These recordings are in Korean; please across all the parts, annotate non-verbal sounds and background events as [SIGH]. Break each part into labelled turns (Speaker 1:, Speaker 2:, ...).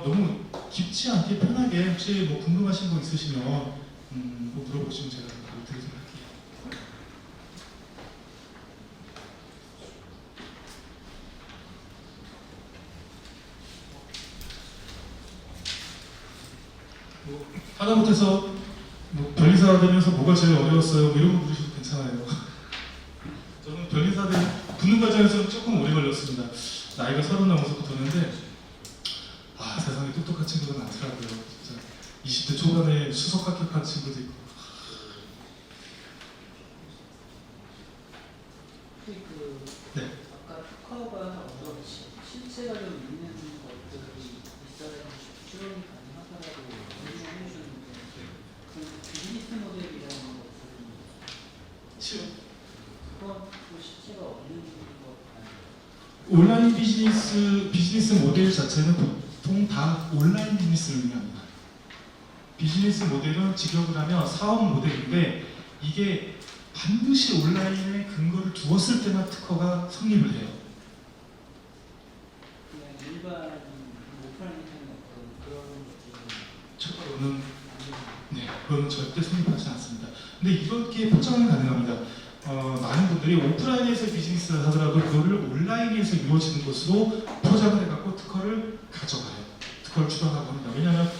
Speaker 1: 어, 너무 깊지 않게 편하게 혹시 뭐 궁금하신 거 있으시면 음, 뭐 물어보시면 제가 바로 드리도록 할게요. 뭐 하다 못해서 뭐 변리사 되면서 뭐가 제일 어려웠어요? 뭐 이런 거 물으셔도 괜찮아요. [LAUGHS] 저는 변리사 되 붙는 과정에서 조금 오래 걸렸습니다. 나이가 서른 넘어서 붙었는데 아 세상에 똑똑한 친구가 많더라고요. 진짜 20대 초반에 수석 합격한 친구도 있고
Speaker 2: 그
Speaker 1: 네.
Speaker 2: 아까 특허가 어렵지 실체가 좀 있는 것들이 있어야 추론이 가능하다라고 설명해 주셨는데 그 비즈니스 모델이라는 것은
Speaker 1: 지금
Speaker 2: 그건 또 실체가 없는 것 아니에요?
Speaker 1: 온라인 비즈니스 비즈니스 모델 자체는 보통 다 온라인 비즈니스를 의미합니다. 비즈니스 모델은 직역을 하면 사업 모델인데 이게 반드시 온라인에 근거를 두었을 때만 특허가 성립을 해요.
Speaker 2: 그냥 일반 오프라인상의 어떤 그런 안
Speaker 1: 네, 그건 절대 성립하지 않습니다. 근데 이렇게 포장은 가능합니다. 어, 많은 분들이 오프라인에서 비즈니스를 하더라도 그거를 온라인에서 이루어지는 것으로 포장을 해갖고 특허를 가져가요. 특허를 출원하고 합니다. 왜냐하면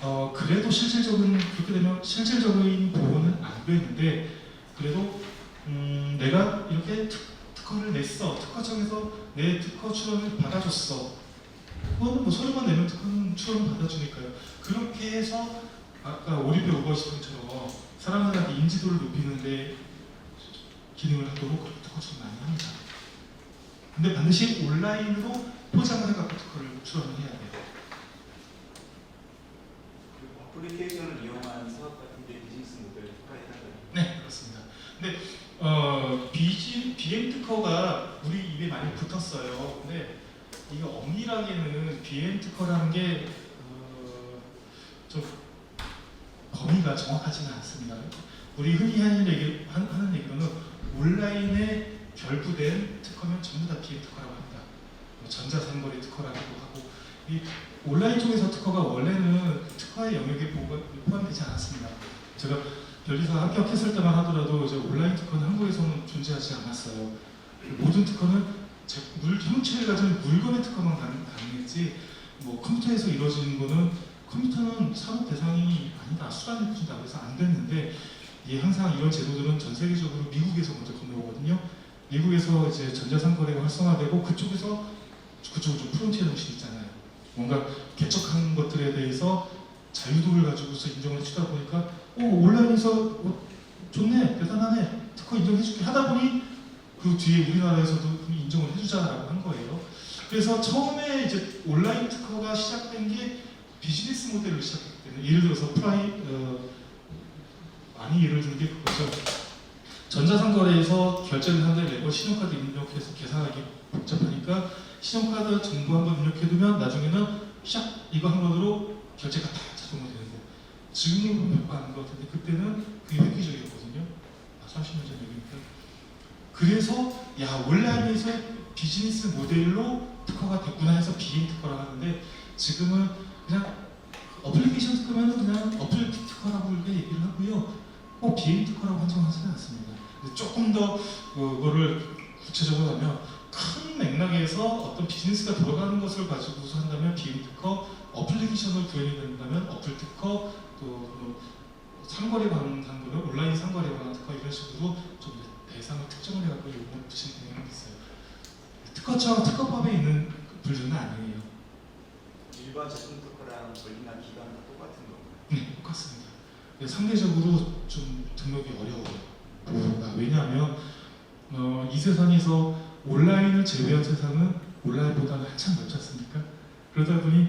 Speaker 1: 어, 그래도 실질적인 그렇게 되면 실질적인 보호는 안 되는데 그래도 음, 내가 이렇게 특, 특허를 냈어. 특허청에서 내 특허 출원을 받아줬어. 그거는 뭐 서류만 내면 특허는 출원 받아주니까요. 그렇게 해서 아까 오리배 오버시팅처럼 사람들한테 인지도를 높이는데 기능을 특허 출원 많이 합니다. 근데 반드시 온라인으로 포장을 해갖고 특허를 출원을 해야 돼요.
Speaker 3: 그리고 어플리케이션을 이용한 사업 같은 게 비즈니스 모델 특화에 해당돼요.
Speaker 1: 네, 그렇습니다. 근데 어, 비지, BM 특허가 우리 입에 많이 붙었어요. 근데 이게 엄밀하게는 BM 특허라는 게 어, 좀 범위가 정확하지는 않습니다. 우리 흔히 하는 얘기 한- 하는 얘기로는 온라인에 결부된 특허면 전부 다 BM 특허라고 합니다. 뭐 전자상거래 특허라고 하고 이 온라인 쪽에서 특허가 원래는 특허의 영역에 포함되지 않았습니다. 제가 변리사 합격했을 때만 하더라도 이제 온라인 특허는 한국에서는 존재하지 않았어요. 모든 특허는 제 물, 형체를 가진 물건의 특허만 가능, 가능했지 뭐 컴퓨터에서 이루어지는 거는 컴퓨터는 산업 대상이 아니다 수단을 준다 그래서 안 됐는데 이게 항상 이런 제도들은 전 세계적으로 미국에서 먼저 건너오거든요. 미국에서 이제 전자상거래가 활성화되고 그쪽에서 그쪽은 좀 프론티어 정신 있잖아요. 뭔가 개척한 것들에 대해서 자유도를 가지고서 인정을 해주다 보니까 오 온라인에서 어, 좋네 대단하네 특허 인정해줄게 하다 보니 그 뒤에 우리나라에서도 인정을 해주자라고 한 거예요. 그래서 처음에 이제 온라인 특허가 시작된 게 비즈니스 모델로 시작했기 때문에 예를 들어서 프라이 어, 많이 들는 게 그거죠. 전자상거래에서 결제를 하는데 매번 신용카드 입력해서 계산하기 복잡하니까 신용카드 정보 한번 입력해두면 나중에는 샥 이거 한 번으로 결제가 다 자동으로 되는 거. 지금은 몇번안것 같은데 그때는 그게 획기적이었거든요. 아, 30년 전 얘기니까. 그래서 야 온라인에서 비즈니스 모델로 특허가 됐구나 해서 비행 특허라고 하는데 지금은 그냥 어플리케이션 특허면 그냥 어플 특허라고 얘기를 하고요. 꼭 비행 특허라고 한정하지는 않습니다. 조금 더 그거를 구체적으로 하면 큰 맥락에서 어떤 비즈니스가 돌아가는 것을 가지고서 한다면 비행 특허, 어플리케이션을 구현이 된다면 어플 특허, 또뭐 상거래 관한 거는 온라인 상거래 관한 특허 이런 식으로 좀 대상을 특정을 해갖고 요구를 붙이는 경향이 있어요. 특허청 특허법에 있는 분류는 아니에요.
Speaker 3: 일반 제품 특화랑 권리나 기간 다 똑같은 건가요?
Speaker 1: 네, 똑같습니다. 근데 상대적으로 좀 등록이 어려워요. 보호가. 왜냐하면 어, 이 세상에서 온라인을 제외한 세상은 온라인보다는 한참 넓지 않습니까? 그러다 보니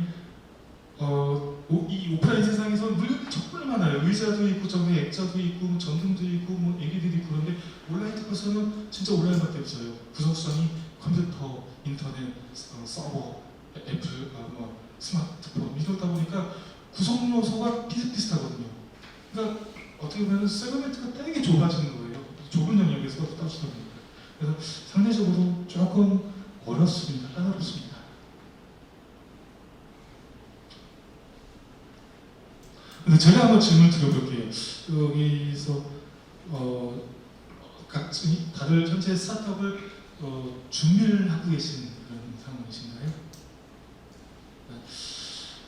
Speaker 1: 어, 오- 이 오프라인 세상에서 물건이 정말 많아요. 의자도 있고 저기 액자도 있고 뭐 전등도 있고 뭐 LED도 있고 그런데 온라인 특허서는 진짜 온라인밖에 없어요. 구성수단이 컴퓨터, 인터넷, 어, 서버, 애플, 어, 뭐 스마트폰 이러다 보니까 구성 요소가 비슷비슷하거든요. 그러니까 어떻게 보면 세그멘트가 되게 좁아지는 거예요. 좁은 영역에서 떨어지다 보니까. 그래서 상대적으로 조금 어렵습니다. 까다롭습니다. 근데 제가 한번 질문 드려볼게요. 여기서 어, 각 다들 현재 스타트업을 어, 준비를 하고 계신 그런 상황이신가요?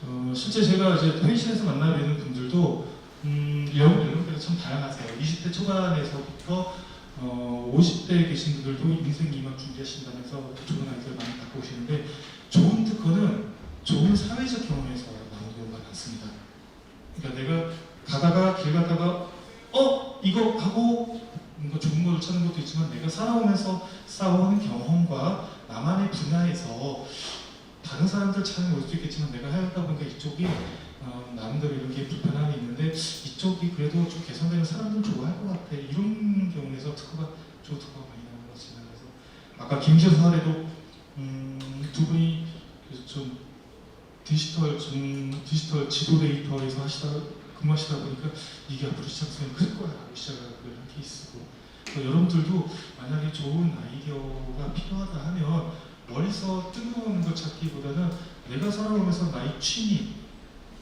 Speaker 1: 어, 실제 제가 이제 회의실에서 만나 뵈는 분들도 음, 연령대가 참 다양하세요. 20대 초반에서부터 어, 50대에 계신 분들도 인생 이만 준비하신다면서 좋은 아이디어를 많이 갖고 오시는데 좋은 특허는 좋은 사회적 경험에서 나오는 경우가 많습니다. 그러니까 내가 가다가 길 가다가 어 이거 하고 뭔가 좋은 걸 찾는 것도 있지만 내가 살아오면서 쌓아온 경험과 나만의 분야에서 다른 사람들 올 수도 있겠지만 내가 하다 보니까 이쪽이 어, 나름대로 이런 게 불편함이 있는데 이쪽이 그래도 좀 개선되는 사람들 좋아할 것 같아. 이런 경우에서 특허가 좋은 특허가 많이 나오는 것 같습니다. 그래서 아까 김지현 사례도 음, 두 분이 좀 디지털 좀 디지털 지도 데이터에서 하시다 근무하시다 보니까 이게 앞으로 시작되면 클 거야. 라고 시작을 한 케이스고. 여러분들도 만약에 좋은 아이디어가 필요하다 하면 머리서 뜬금없는 걸 찾기보다는 내가 살아오면서 나의 취미 음,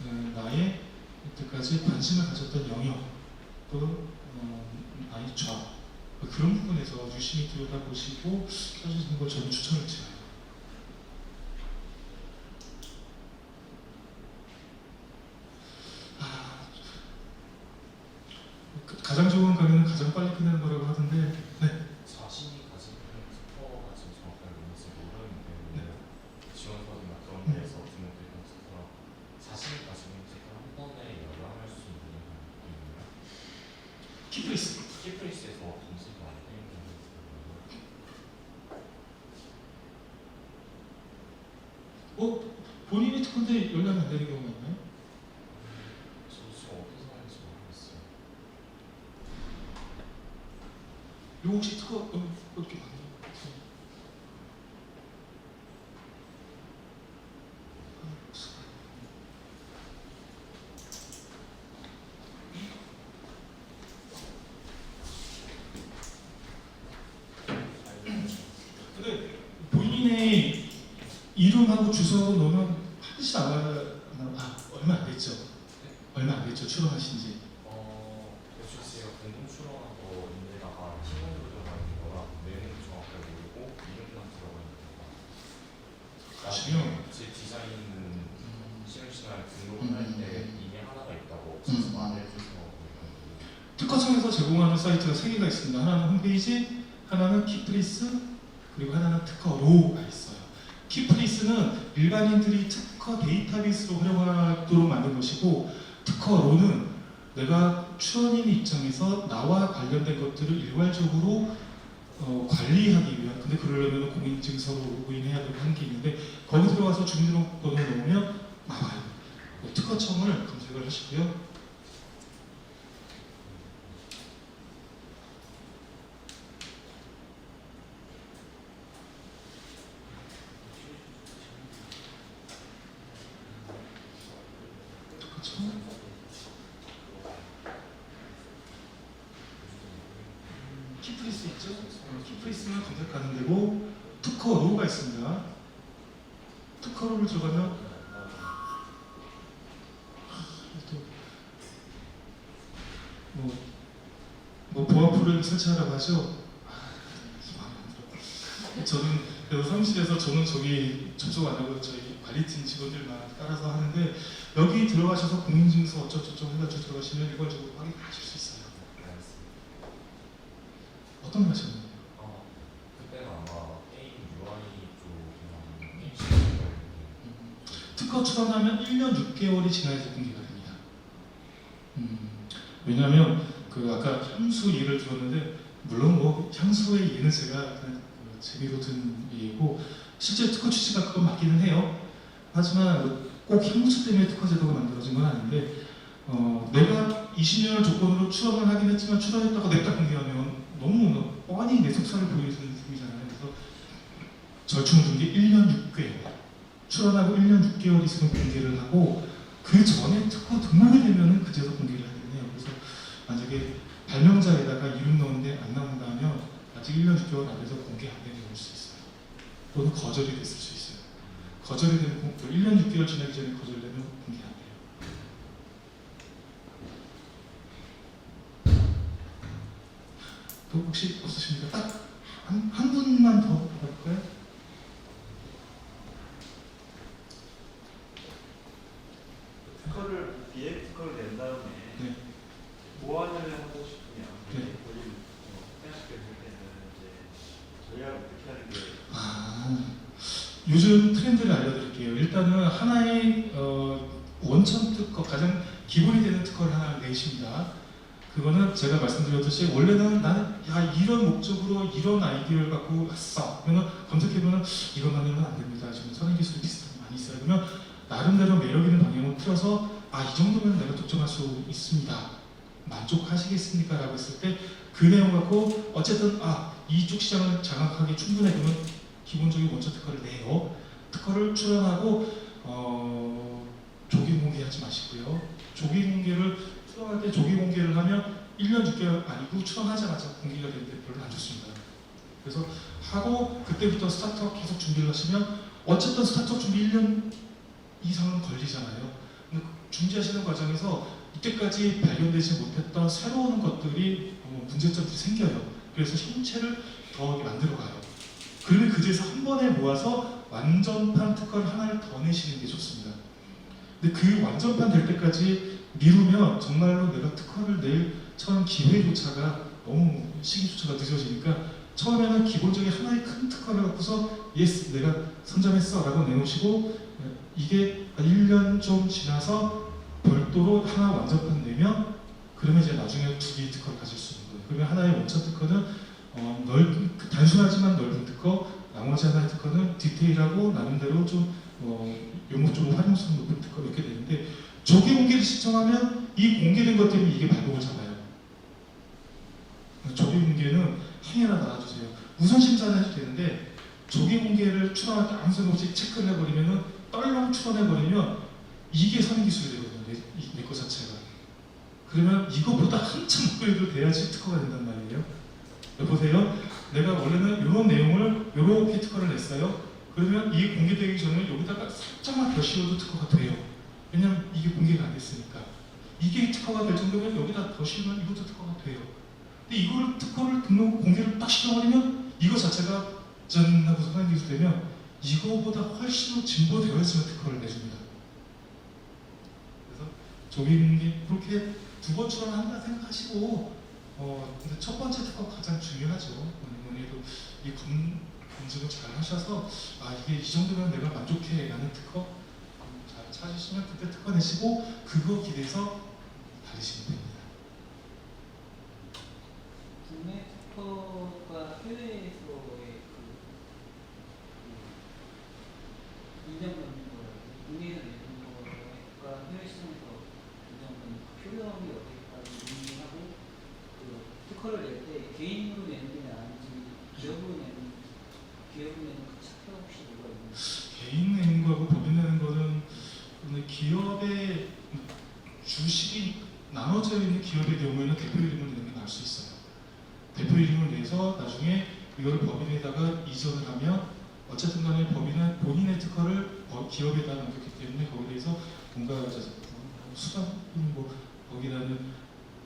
Speaker 1: 나의 이때까지 관심을 가졌던 영역 또 어, 나의 좌 그런 부분에서 유심히 들여다보시고 해주시는 걸 저는 추천을 드려요. 아, 그- 가장 좋은 강의는 가장 빨리 끝내는 거라고 하던데 네.
Speaker 4: 자신이 가진 그런 스코어가 지금 정확하게 뭔지 모르는데
Speaker 1: 네.
Speaker 4: 지원 사업이나 그런
Speaker 1: 음.
Speaker 4: 데서 등록되는 스코어 자신이 가지고 있는 스코어 한 번에 열람할 수 있는 느낌이에요.
Speaker 1: 키프리스
Speaker 4: 키프리스에서 점수가 안 되는 경우가 있어요.
Speaker 1: 어? 본인 이 특허인데 연락이 안 되는 경우가 있나요?
Speaker 4: 저 지금 어디서 하는지 모르겠어요.
Speaker 1: 이거 혹시 특허 어, 어떻게 받나요? 근데 이름하고 주소 넣으면 반드시 나와 아 얼마 안 됐죠? 얼마 안 됐죠 출원하신지
Speaker 4: 어, 역시 제가 공동 출원한 거인데다가 팀원으로 들어가 있는 거라 내용 정확하게 모르고 이름만 들어가 있는 거라.
Speaker 1: 그러시면-
Speaker 4: 제 디자인은 실시간 등록을
Speaker 1: 음.
Speaker 4: 할 때 이게 하나가 있다고 없어서 말해줘서
Speaker 1: 특허청에서 제공하는 사이트가 세 개가 있습니다. 하나는 홈페이지, 하나는 키프리스, 그리고 하나는 특허로가 있어요. 키프리스는 일반인들이 특허 데이터베이스로 활용하도록 만든 것이고 특허 로는 내가 출원인 입장에서 나와 관련된 것들을 일괄적으로 어, 관리하기 위한 근데 그러려면 공인증서로 로그인해야 되고 하는 게 있는데 거기 들어가서 주민등록번호 넣으면 나와요. 특허청을 검색을 하시고요. 특허청 키프리스 있죠? 어, 키프리스는 검색하는 데고 특허로가 있습니다. 특허로를 들어가면 또 뭐, 뭐 보안프로그램 설치하라고 하죠? 아. 저는 그래서 사무실에서 저는 저기 접속 안 하고 저희 관리팀 직원들만 따라서 하는데 여기 들어가셔서 공인증서 어쩌고저쩌고 해가지고 들어가시면 일괄적으로 확인하실 수 있어요. 어떤 거 하셨나요?
Speaker 4: 어, 그때는 아마 게임 UI 쪽이나 게임 시스템
Speaker 1: 특허 출원하면 1년 6개월이 지나야지 공개가 됩니다. 음, 왜냐하면 그 아까 향수 예를 들었는데 물론 뭐 향수의 예는 제가 그 재미로 든 예고 실제 특허 취지가 그건 맞기는 해요. 하지만 꼭 향수 때문에 특허 제도가 만들어진 건 아닌데 어, 내가 20년을 조건으로 출원을 하긴 했지만 출원했다가 냅다 공개하면 너무 뻔히 내 속살을 보이는 셈이잖아요. 그래서 절충 중기 1년 6개월 출원하고 1년 6개월 있으면 공개를 하고 그 전에 특허 등록이 되면 은 그제서 공개를 만약에 발명자에다가 이름 넣는데 안 나온다면 아직 1년 6개월 안 돼서 공개 안 되는 걸수 있어요. 또는 거절이 됐을 수 있어요. 거절이 되면 1년 그 6개월 지나기 전에 거절되면 공개 안 돼요. 또 혹시 없으십니까? 딱 한, 한 분만 더 볼까요? 요즘 트렌드를 알려드릴게요. 일단은 하나의 어, 원천 특허, 가장 기본이 되는 특허를 하나 내십니다. 그거는 제가 말씀드렸듯이 원래는 나는 야 이런 목적으로 이런 아이디어를 갖고 왔어. 그러면 검색해보면 이런 방향은 안 됩니다. 지금 선행 기술이 비슷한 게 많이 있어요. 그러면 나름대로 매력 있는 방향을 풀어서 아 이 정도면 내가 독점할 수 있습니다. 만족하시겠습니까? 라고 했을 때 그 내용 갖고 어쨌든 아 이쪽 시장을 장악하기 충분해 그러면 기본적인 원천 특허를 내요. 특허를 출원하고 어, 조기 공개하지 마시고요. 조기 공개를 출원할 때 조기 공개를 하면 1년 6개월 아니고 출원하자마자 공개가 되는데 별로 안 좋습니다. 그래서 하고 그때부터 스타트업 계속 준비를 하시면 어쨌든 스타트업 준비 1년 이상은 걸리잖아요. 근데 준비하시는 과정에서 이때까지 발견되지 못했던 새로운 것들이 어, 문제점들이 생겨요. 그래서 형체를 더 이렇게 만들어가요. 그러면 그제서 한 번에 모아서 완전판 특허를 하나를 더 내시는 게 좋습니다. 근데 그 완전판 될 때까지 미루면 정말로 내가 특허를 낼 처음 기회조차가 너무 시기조차가 늦어지니까 처음에는 기본적인 하나의 큰 특허를 갖고서 예스 내가 선점했어 라고 내놓으시고 이게 한 1년 좀 지나서 별도로 하나 완전판 내면 그러면 이제 나중에 두 개의 특허를 가질 수 있는 거예요. 그러면 하나의 원천 특허는 어, 넓은 단순하지만 넓은 특허, 나머지 하나의 특허는 디테일하고 나름대로 좀 어, 용어적으로 활용성 높은 특허 이렇게 되는데 조기 공개를 신청하면 이 공개된 것 때문에 이게 발목을 잡아요. 조기 공개는 행해나 나와주세요. 우선 심사는 해도 되는데 조기 공개를 출원할 때 아무 생각 없이 체크를 해버리면은 떨렁 출원해버리면 이게 선행 기술이 되거든요. 내 거 자체가. 그러면 이거보다 한참 업그레이드 돼야지 특허가 된단 말이에요. 여보세요? 내가 원래는 이런 내용을 이렇게 특허를 냈어요. 그러면 이게 공개되기 전에 여기다가 살짝만 더 씌워도 특허가 돼요. 왜냐면 이게 공개가 안 됐으니까. 이게 특허가 될 정도면 여기다 더 씌우면 이것도 특허가 돼요. 근데 이걸 특허를 등록 공개를 딱 시켜버리면 이거 자체가 짠 하고 선행 기술 되면 이거보다 훨씬 더 진보되어야지만 특허를 내줍니다. 그래서 조기 공개 그렇게 두 번 출원한다 생각하시고 어 근데 첫 번째 특허가 가장 중요하죠. 뭐니 해도 이 검, 검증을 잘 하셔서 아 이게 이 정도면 내가 만족해 라는 특허 음, 잘 찾으시면 그때 특허 내시고 그거 기대서 달리시면 됩니다.
Speaker 2: 국내 특허가 해외에서의 그, 그 인정받는 거, 국내에서 내는 거가 해외 시장에서 인정받는 그 표현이 어디까지 의미하고 그 특허를 낼 때 개인으로 내는 게 나은지 기업으로 내는 기업으로 내는 그 차이가 혹시 뭐가 있는지
Speaker 1: 개인 내는 거하고 법인 내는 거는 근데 기업의 주식이 나눠져 있는 기업의 경우에는 대표 이름을 내는 게 나을 수 있어요. 대표 이름을 내서 나중에 이거를 법인에다가 이전을 하면 어쨌든 간에 법인은 본인의 특허를 법- 기업에다 남겼기 때문에 거기에 대해서 뭔가 저- 수당 뭐 거기다는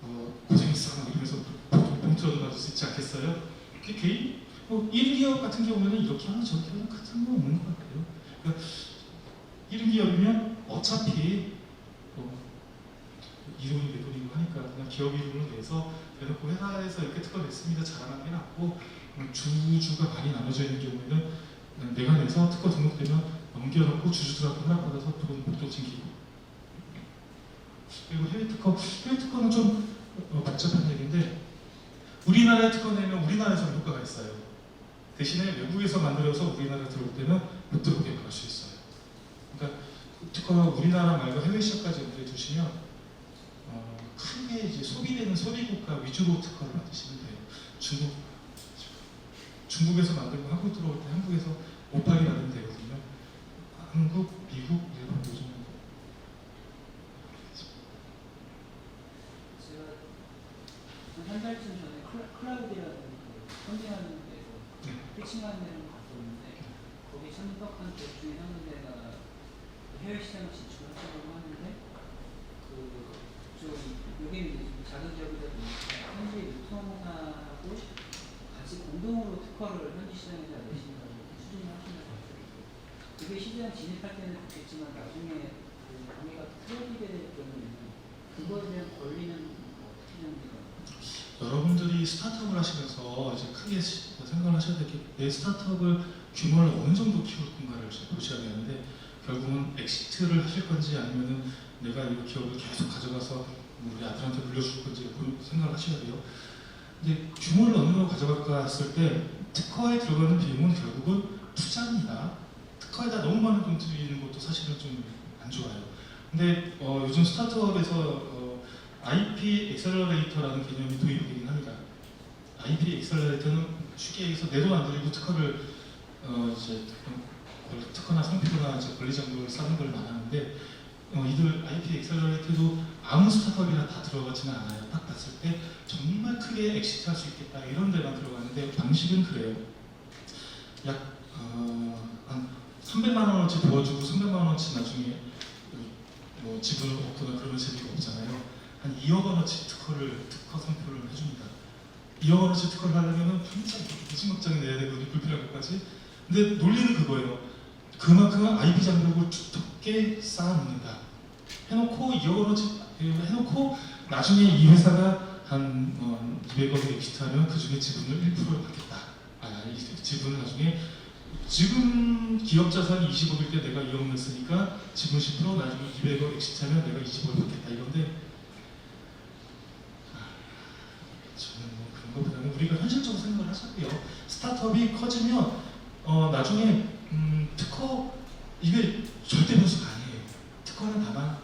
Speaker 1: 어, 고생했어 막 이러면서 봉투라도 받을 수 있지 않겠어요? 그 개인 뭐 1기업 같은 경우에는 이렇게 하나 저렇게 하나 큰 상관 없는 것 같아요. 그러니까 1기업이면 어차피 뭐 이름이 내 돈이고 하니까 그냥 기업 이름을 내서 대놓고 회사에서 이렇게 특허 냈습니다. 자랑하는 게 낫고 음, 주주가 많이 나눠져 있는 경우에는 내가 내서 특허 등록되면 넘겨놓고 주주들한테 허락받아서 돈 목돈 챙기고. 그리고 해외 특허 해외 특허는 좀 어, 복잡한 얘기인데 우리나라에 특허 내면 우리나라에서 효과가 있어요. 대신에 외국에서 만들어서 우리나라에 들어올 때는 못 들어오게 막을 수 있어요. 그러니까 특허가 우리나라 말고 해외 시장까지 염두에 두시면 어, 크게 이제 소비되는 소비국가 위주로 특허를 만드시면 돼요. 중국 중국에서 만들고 한국 들어올 때 한국에서 못 팔게 만들면 되거든요. 한국, 미국, 일본 요즘
Speaker 2: 제가 한 달쯤 전에 클라, 클라우디라는 그 펀딩하는 데서
Speaker 1: 네.
Speaker 2: 피칭하는 데를 갔었는데 거기 참석한 데 중에 한 군데가 해외 시장을 진출하려고 하는데 그 좀 여기는 이제 좀 작은 기업이다 보니까 현지 유통사하고 특허를 현지 시장에다 내신다고 추진하시면서 그게 시장 진입할 때는 좋겠지만 나중에 그 관계가 틀어지게 될 경우에는 그거에 대한 권리는 어떻게 정리가
Speaker 1: 여러분들이 스타트업을 하시면서 이제 크게 시- 생각을 하셔야 될게내 스타트업을 규모를 어느 정도 키울 건가를 보셔야 되는데 결국은 엑시트를 하실 건지 아니면은 내가 이 기업을 계속 가져가서 우리 아들한테 물려줄 건지 그 생각을 하셔야 돼요. 근데 규모를 어느 정도 가져갈까 했을 때 특허에 들어가는 비용은 결국은 투자입니다. 특허에다 너무 많은 돈 들이는 것도 사실은 좀 안 좋아요. 근데 어, 요즘 스타트업에서 어, IP 엑셀러레이터라는 개념이 도입이 되긴 합니다. IP 엑셀러레이터는 쉽게 얘기해서 내 돈 안 들이고 특허를 어, 이제 권- 특허나 상표나 이제 권리 정보를 쌓는 걸 말하는데 어, 이들 IP 엑셀러레이터도 아무 스타트업이나 다 들어가지는 않아요. 딱 봤을 때 정말 크게 엑시트 할 수 있겠다 이런 데만 들어가는데 방식은 그래요. 약 어, 한 300만 원어치 도와주고 300만 원어치 나중에 뭐 지분을 얻거나 그러면 재미가 없잖아요. 한 2억 원어치 특허를 특허 상표를 해줍니다. 2억 원어치 특허를 하려면은 진짜 무지막장에 내야 되거든요. 불필요한 것까지. 근데 논리는 그거예요. 그만큼 IP 장벽을 두텁게 쌓아놓는다. 해놓고 2억 원어치 해놓고 나중에 이 회사가 한 어, 200억에 엑시트하면 그 중에 지분을 1%를 받겠다. 아, 이 지분을 나중에 지금 기업 자산이 20억일 때 내가 2억 냈으니까 지분 10% 나중에 200억 엑시트하면 내가 20억을 받겠다 이건데 아, 저는 뭐 그런 것보다는 우리가 현실적으로 생각을 하자고요. 스타트업이 커지면 어, 나중에 음, 특허 이게 절대 변수가 아니에요. 특허는 다만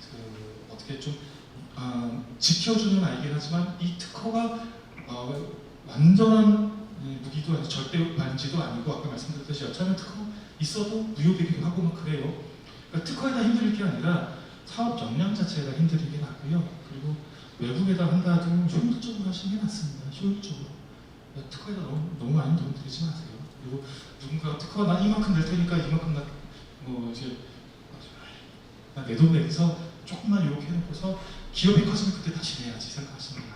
Speaker 1: 그 어떻게 좀 아, 지켜주는 아이긴 하지만 이 특허가 어, 완전한 이 무기도 아니고 절대 반지도 아니고 아까 말씀드렸듯이 여차하면 특허 있어도 무효되기도 하고 막 그래요. 그러니까 특허에다 힘들 게 아니라 사업 역량 자체가 힘든 게 낫고요. 그리고 외국에다 한다 하더라도 효율적으로 하시는 게 낫습니다. 효율적으로. 그러니까 특허에다 너무, 너무 많이 돈 들이지 마세요. 그리고 누군가 특허 나 이만큼 낼 테니까 이만큼 나 뭐 이제 나 내 돈 내서 조금만 이렇게 해놓고서 기업이 커지면 그때 다시 내야지 생각하시는 거예요.